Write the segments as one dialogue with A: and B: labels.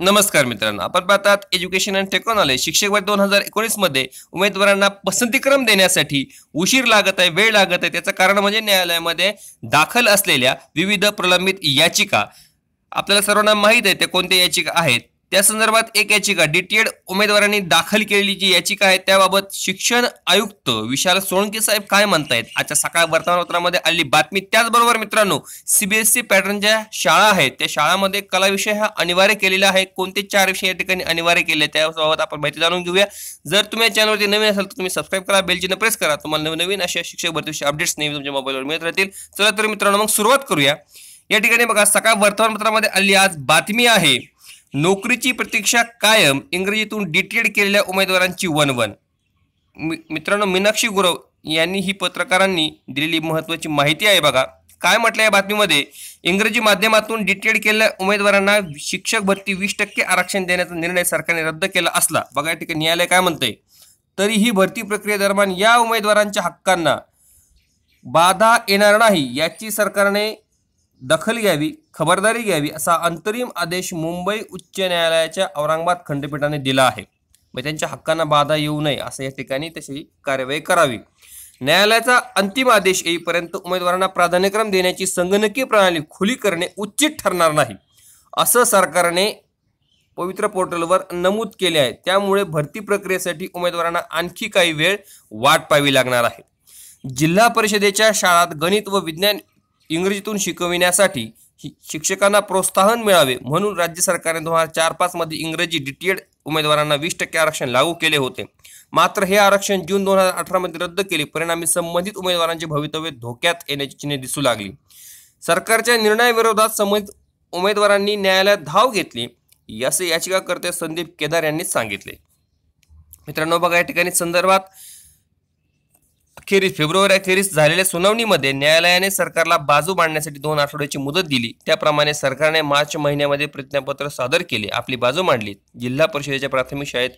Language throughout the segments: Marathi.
A: नमस्कार मित्रांनो आपण पाहतात एज्युकेशन अँड टेक्नॉलॉजी शिक्षक वर्ष दोन हजार एकोणीसमध्ये उमेदवारांना पसंतीक्रम देण्यासाठी उशीर लागत आहे वेळ लागत आहे. त्याचं कारण म्हणजे न्यायालयामध्ये दाखल असलेल्या विविध प्रलंबित याचिका. आपल्याला सर्वांना माहीत आहे ते कोणत्या याचिका आहेत? त्या संदर्भात एक याचिका डीटीएड उमेदवारांनी दाखल केलेली जी याचिका आहे त्याबाबत शिक्षण आयुक्त विशाल सोळंके साहेब काय म्हणतायत? आजच्या सकाळ वर्तमानपत्रामध्ये आलेली बातमी त्याचबरोबर मित्रांनो सीबीएसई पॅटर्नच्या शाळा आहेत त्या शाळामध्ये कला विषय हा अनिवार्य केलेला आहे. कोणते चार विषय या ठिकाणी अनिवार्य केले त्याबाबत आपण माहिती जाणून घेऊया. जर तुम्ही या चॅनलवरती नवीन असाल तर तुम्ही सबस्क्राईब करा बेलचिन्ह प्रेस करा. तुम्हाला नवीन नवीन अशा शिक्षक भरतीविषयी अपडेट्स नेहमी तुमच्या मोबाईलवर मिळत राहतील. चला तर मित्रांनो मग सुरुवात करूया. या ठिकाणी बघा सकाळ वर्तमानपत्रामध्ये आली आज बातमी आहे. नोकरीची प्रतीक्षा कायम इंग्रजीतून डिटेड केलेल्या उमेदवारांची वनवन मि- मित्रांनो मीनाक्षी गुरव यांनी ही पत्रकारांनी दिलेली महत्त्वाची माहिती आहे बघा. काय म्हटलं या बातमीमध्ये? इंग्रजी माध्यमातून डिटेड केलेल्या उमेदवारांना शिक्षक भरती वीस टक्के आरक्षण देण्याचा निर्णय सरकारने रद्द केला असला. बघा या ठिकाणी न्यायालय काय म्हणतंय? तरीही भरती प्रक्रियेदरम्यान या उमेदवारांच्या हक्कांना बाधा येणार नाही याची सरकारने दखल घ्यावी खबरदारी घ्यावी असा अंतरिम आदेश मुंबई उच्च न्यायालयाच्या औरंगाबाद खंडपीठाने दिला आहे. मग त्यांच्या हक्कांना बाधा येऊ नये असं या ठिकाणी तशी कार्यवाही करावी. न्यायालयाचा अंतिम आदेश येईपर्यंत उमेदवारांना प्राधान्यक्रम देण्याची संगणकीय प्रणाली खुली करणे उचित ठरणार नाही असं सरकारने पवित्र पोर्टलवर नमूद केले आहे. त्यामुळे भरती प्रक्रियेसाठी उमेदवारांना आणखी काही वेळ वाट पाहावी लागणार आहे. जिल्हा परिषदेच्या शाळात गणित व विज्ञान इंग्रजीतून शिकविण्यासाठी शिक्षकांना प्रोत्साहन मिळावे म्हणून राज्य सरकारने दोन हजार चार पाचमध्ये इंग्रजी डीटीएड उमेदवारांना वीस टक्के आरक्षण लागू केले होते. मात्र हे आरक्षण जून दोन हजार अठरामध्ये रद्द केले. परिणामी संबंधित उमेदवारांचे भवितव्य धोक्यात येण्याची चिन्हे दिसू लागली. सरकारच्या निर्णयाविरोधात संबंधित उमेदवारांनी न्यायालयात धाव घेतली असे याचिकाकर्ते संदीप केदार यांनी सांगितले. मित्रांनो बघा या ठिकाणी संदर्भात अखेरीस फेब्रुवारी अखेरीस झालेल्या सुनावणीमध्ये न्यायालयाने सरकारला बाजू मांडण्यासाठी दोन आठवड्याची मुदत दिली. त्याप्रमाणे सरकारने मार्च महिन्यामध्ये प्रतिज्ञापत्र सादर केले. आपली बाजू मांडली. जिल्हा परिषदेच्या प्राथमिक शाळेत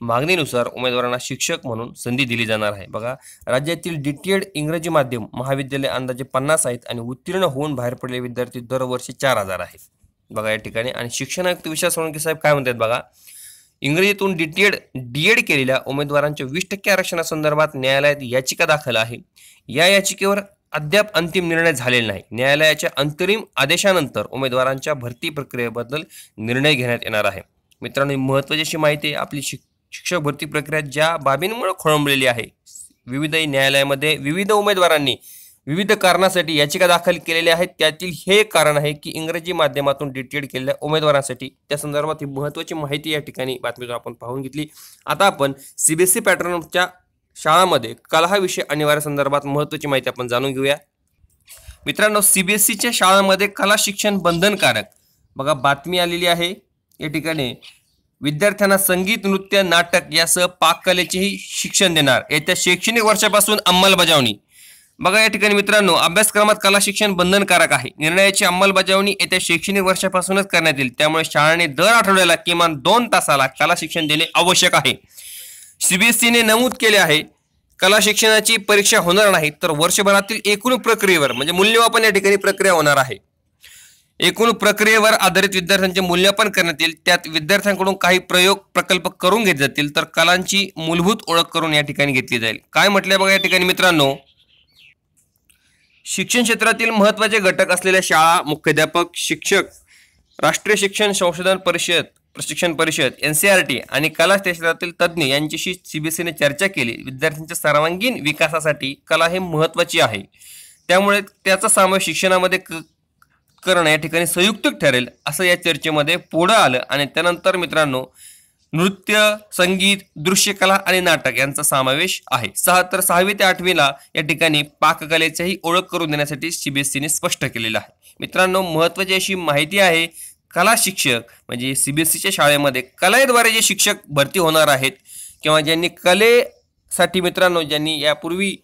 A: मागणीनुसार उमेदवारांना शिक्षक म्हणून संधी दिली जाणार आहे. बघा राज्यातील डीटीएड इंग्रजी माध्यम महाविद्यालय अंदाजे पन्नास आहेत आणि उत्तीर्ण होऊन बाहेर पडलेले विद्यार्थी दरवर्षी चार हजार आहेत. बघा या ठिकाणी. आणि शिक्षण आयुक्त विशाल सोळंके साहेब काय म्हणतात बघा? इंग्रजीतून डीटीएड डीएड केलेल्या उमेदवारांच्या वीस टक्के आरक्षणासंदर्भात न्यायालयात याचिका दाखल आहे. या याचिकेवर अद्याप अंतिम निर्णय झालेला नाही. न्यायालयाच्या अंतरिम आदेशानंतर उमेदवारांच्या भरती प्रक्रियेबद्दल निर्णय घेण्यात येणार आहे. मित्रांनो ही महत्त्वाची अशी माहिती आहे. आपली शिक शिक्षक भरती प्रक्रिया ज्या बाबींमुळे खोळंबलेली आहे विविध न्यायालयामध्ये विविध उमेदवारांनी विविध कारणासाठी याचिका दाखल केलेल्या आहेत. त्यातील हे कारण आहे की इंग्रजी माध्यमातून डिटेड केलेल्या उमेदवारांसाठी त्या संदर्भात ही महत्त्वाची माहिती या ठिकाणी बातमीतून आपण पाहून घेतली. आता आपण सीबीएसई पॅटर्नच्या शाळामध्ये कला हा विषय अनिवार्य संदर्भात महत्त्वाची माहिती आपण जाणून घेऊया. मित्रांनो सीबीएसईच्या शाळांमध्ये कला शिक्षण बंधनकारक. बघा बातमी आलेली आहे. या ठिकाणी विद्यार्थ्यांना संगीत नृत्य नाटक यासह पाककलेचेही शिक्षण देणार. येत्या शैक्षणिक वर्षापासून अंमलबजावणी. बघा या ठिकाणी मित्रांनो अभ्यासक्रमात कला शिक्षण बंधनकारक आहे. निर्णयाची अंमलबजावणी येत्या शैक्षणिक वर्षापासूनच करण्यात येईल. त्यामुळे शाळांनी दर आठवड्याला किमान दोन तासाला कला शिक्षण देणे आवश्यक आहे. सीबीएसईने नमूद केले आहे कला शिक्षणाची परीक्षा होणार नाही तर वर्षभरातील एकूण प्रक्रियेवर म्हणजे मूल्यमापन या ठिकाणी प्रक्रिया होणार आहे. एकूण प्रक्रियेवर आधारित विद्यार्थ्यांचे मूल्यमापन करण्यात येईल. त्यात विद्यार्थ्यांकडून काही प्रयोग प्रकल्प करून घेत जातील तर कलांची मूलभूत ओळख करून या ठिकाणी घेतली जाईल. काय म्हटलंय बघा या ठिकाणी मित्रांनो? शिक्षण क्षेत्रातील महत्त्वाचे घटक असलेल्या शाळा मुख्याध्यापक शिक्षक राष्ट्रीय शिक्षण संशोधन परिषद प्रशिक्षण परिषद एन सी आर टी आणि कला क्षेत्रातील तज्ज्ञ यांच्याशी सीबीएसईने चर्चा केली. विद्यार्थ्यांच्या सर्वांगीण विकासासाठी कला हे महत्त्वाची आहे. त्यामुळे त्याचा समावेश शिक्षणामध्ये क करणं या ठिकाणी संयुक्त ठरेल असं या चर्चेमध्ये पुढं आलं आणि त्यानंतर मित्रांनो नृत्य संगीत दृश्यकला आणि नाटक यांचा समावेश आहे. सहा तर सहावी ते आठवीला या ठिकाणी पाककलेचीही ओळख करून देण्यासाठी सीबीएसईने स्पष्ट केलेलं आहे. मित्रांनो महत्त्वाची अशी माहिती आहे कला शिक्षक म्हणजे सीबीएसईच्या शाळेमध्ये कलेद्वारे जे शिक्षक भरती होणार आहेत किंवा ज्यांनी कलेसाठी मित्रांनो ज्यांनी यापूर्वी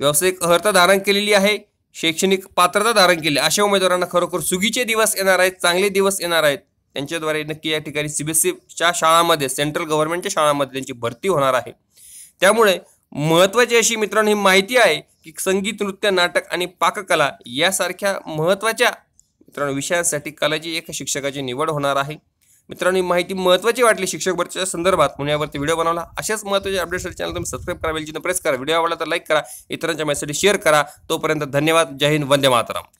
A: व्यावसायिक अर्हता धारण केलेली आहे शैक्षणिक पात्रता धारण केली अशा उमेदवारांना खरोखर सुगीचे दिवस येणार आहेत चांगले दिवस येणार आहेत त्यांच्याद्वारे नक्की या ठिकाणी सीबीएसईच्या शाळांमध्ये सेंट्रल गव्हर्नमेंटच्या शाळांमध्ये त्यांची भरती होणार आहे. त्यामुळे महत्त्वाची अशी मित्रांनो ही माहिती आहे की संगीत नृत्य नाटक आणि पाककला यासारख्या महत्त्वाच्या मित्रांनो विषयांसाठी कलाची एका शिक्षकाची निवड होणार आहे. मित्रांनो ही माहिती महत्त्वाची वाटली शिक्षक भरतीच्या संदर्भात म्हणून यावरती व्हिडिओ बनवला. अशाच महत्त्वाच्या अपडेट्ससाठी चॅनल तुम्ही सबस्क्राईब करा बेलची प्रेस करा. व्हिडिओ आवडला तर लाईक करा. इतरांच्या मेसेज शेअर करा. तोपर्यंत धन्यवाद. जय हिंद. वंदे मातरम.